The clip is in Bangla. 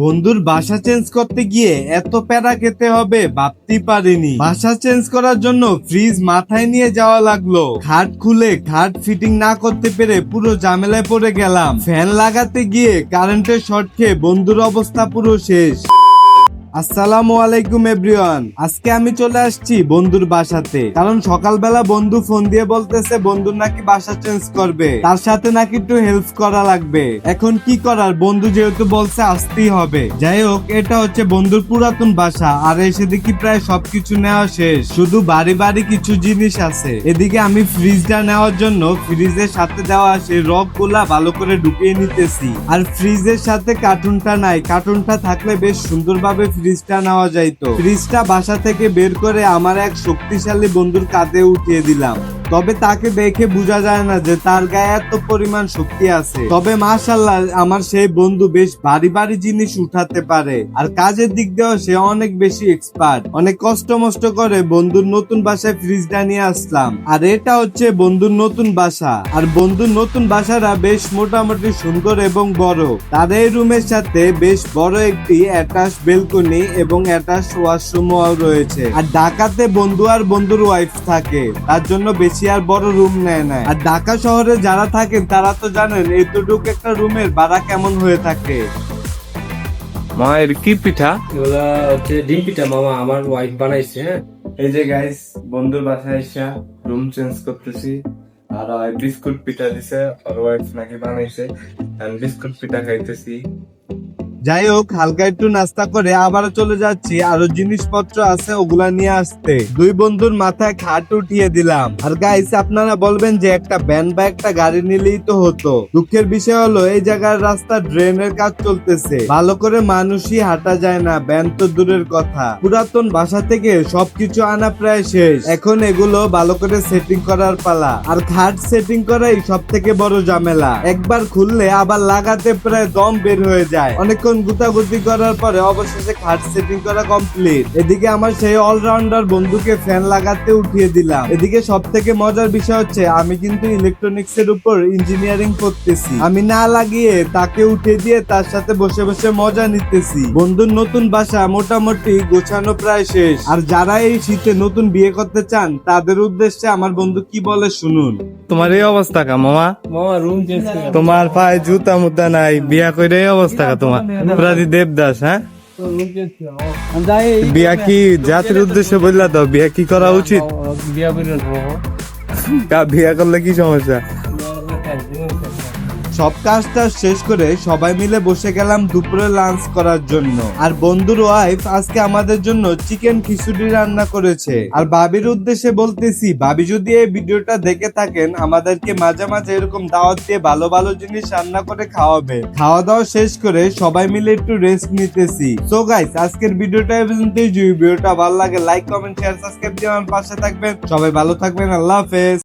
বন্ধুর বাসা চেঞ্জ করতে গিয়ে এত প্যারা খেতে হবে ভাবতেই পারিনি। বাসা চেঞ্জ করার জন্য ফ্রিজ মাথায় নিয়ে যাওয়া লাগল। খাট খুলে খাট ফিটিং না করতে পেরে পুরো ঝামেলায় পড়ে গেলাম। ফ্যান লাগাতে গিয়ে কারেন্টের শর্ট খেয়ে বন্ধুর অবস্থা পুরো শেষ। আসসালামু আলাইকুম, এভরিওয়ান। আজকে আমি চলে আসছি বন্ধুর বাসাতে। কারণ সকালবেলা বন্ধু ফোন দিয়ে বলতেছে, বন্ধু নাকি বাসা চেঞ্জ করবে। তার সাথে নাকি একটু হেল্প করা লাগবে। এখন কি করার? বন্ধু যেহেতু বলছে, আসতেই হবে। যাই হোক, এটা হচ্ছে বন্ধুর পুরাতন বাসা। আর এসে দেখি প্রায় সবকিছু নেওয়া শেষ। শুধু বাড়ি বাড়ি কিছু জিনিস আছে। এদিকে আমি ফ্রিজটা নেওয়ার জন্য ফ্রিজের সাথে দেওয়া সেই রকগুলা ভালো করে ঢুকিয়ে নিতেছি। আর ফ্রিজের সাথে কার্টুনটা নাই। কার্টুনটা থাকলে বেশ সুন্দরভাবে ফ্রিজটা নেওয়া যাইতো। ফ্রিজটা বাসা থেকে বের করে আমার এক শক্তিশালী বন্ধুর কাঁধে উঠিয়ে দিলাম। তবে তাকে দেখে বোঝা যায় না যে তার গায়ে এত পরিমাণ শক্তি আছে। তবে মাশাল্লাহ আমার সেই বন্ধু বেশ ভারী ভারী জিনিস উঠাতে পারে। আর কাজের দিক দিয়েও সে অনেক বেশি এক্সপার্ট অনেক কষ্ট মষ্ট করে বন্ধুর নতুন বাসায় ফ্রিজটা নিয়ে আসলাম। আর এটা হচ্ছে বন্ধুর নতুন বাসা। আর বন্ধুর নতুন বাসাটা বেশ মোটামুটি সুন্দর এবং বড়। তার এই রুমের সাথে বেশ বড় একটি অ্যাটাচ বেলকনি এবং অ্যাটাচ ওয়াশরুমও রয়েছে। আর ঢাকাতে বন্ধু আর বন্ধুর ওয়াইফ থাকে। তার জন্য বেশি আর বড় রুম নেয় না আর ঢাকা শহরে যারা থাকেন তারা তো জানেন এতটুকু একটা রুমের ভাড়া কেমন হয়ে থাকে। মায়ের কি পিঠা? এগুলা হচ্ছে ডিম পিঠা মামা আমার ওয়াইফ বানাইছে হ্যাঁ। এই যে গাইস বন্ধুর বাসায় এসে রুম চেঞ্জ করতেছি। আর ওই বিস্কুট পিঠা দিছে আর ওয়াইফ নাকি বানাইছে। আর বিস্কুট পিঠা খাইতেছি। যাই হোক, হালকা একটু নাস্তা করে আবার চলে যাচ্ছি। আরও জিনিসপত্র আছে, ওগুলা নিয়ে আসতে। দুই বন্ধুর মাথায় খাট উঠিয়ে দিলাম। আর গাইস আপনারা বলবেন যে একটা ভ্যান বা একটা গাড়ি নিলেই তো হতো। দুঃখের বিষয় হলো, এই জায়গার রাস্তা ড্রেনের কাজ চলতেছে। ভালো করে মানুষই হাঁটা যায় না ভ্যান তো দূরের কথা। পুরাতন বাসা থেকে সবকিছু আনা প্রায় শেষ। এখন এগুলো ভালো করে সেটিং করার পালা। আর খাট সেটিং করাই সব থেকে বড় ঝামেলা। একবার খুললে আবার লাগাতে প্রায় দম বের হয়ে যায়। অনেকক্ষণ গুতাগুতি করার পরে অবশেষে খাট সেটিং করা কমপ্লিট এদিকে আমার সেই অলরাউন্ডার বন্ধুকে ফ্যান লাগাতে উঠিয়ে দিলাম। এদিকে সব থেকে মজার বিষয় হচ্ছে আমি কিন্তু ইলেকট্রনিক্স এর উপর ইঞ্জিনিয়ারিং করতেছি। আমি না লাগিয়ে তাকে উঠে দিয়ে তার সাথে বসে বসে মজা নিতেছি। বন্ধুর নতুন বাসা মোটামুটি গোছানো প্রায় শেষ। আর যারা এই শীতে নতুন বিয়ে করতে চান তাদের উদ্দেশ্যে আমার বন্ধু কি বলে শুনুন। তোমার এই অবস্থা কা মামা? মামা রুম চেঞ্জ করে। তোমার পায়ে জুতা মুদ্রা নাই বিয়া করে এই অবস্থা কা তোমার? প্রাদি দেবদাস হ্যাঁ? বিয়া কি জাতির উদ্দেশ্যে বললা তো? বিয়া কি করা উচিত? বিয়া করলে কি সমস্যা? সব কাজটা শেষ করে সবাই মিলে বসে গেলাম দুপুরে লাঞ্চ করার জন্য। আর বন্ধুর ওয়াইফ আজকে আমাদের জন্য চিকেন খিচুড়ি রান্না করেছে। আর ভাবির উদ্দেশ্যে বলতেছি, ভাবি যদি এই ভিডিওটা দেখে থাকেন, আমাদেরকে মাঝে মাঝে এরকম দাওয়াত দিয়ে ভালো ভালো জিনিস রান্না করে খাওয়াবে। খাওয়া দাওয়া শেষ করে সবাই মিলে একটু রেস্ট নিতেছি। সো গাইস আজকের ভিডিওটা যদি ভিডিওটা ভালো লাগে লাইক কমেন্ট শেয়ার সাবস্ক্রাইব দিয়ে আমার পাশে থাকবেন। সবাই ভালো থাকবেন। আল্লাহ হাফেজ।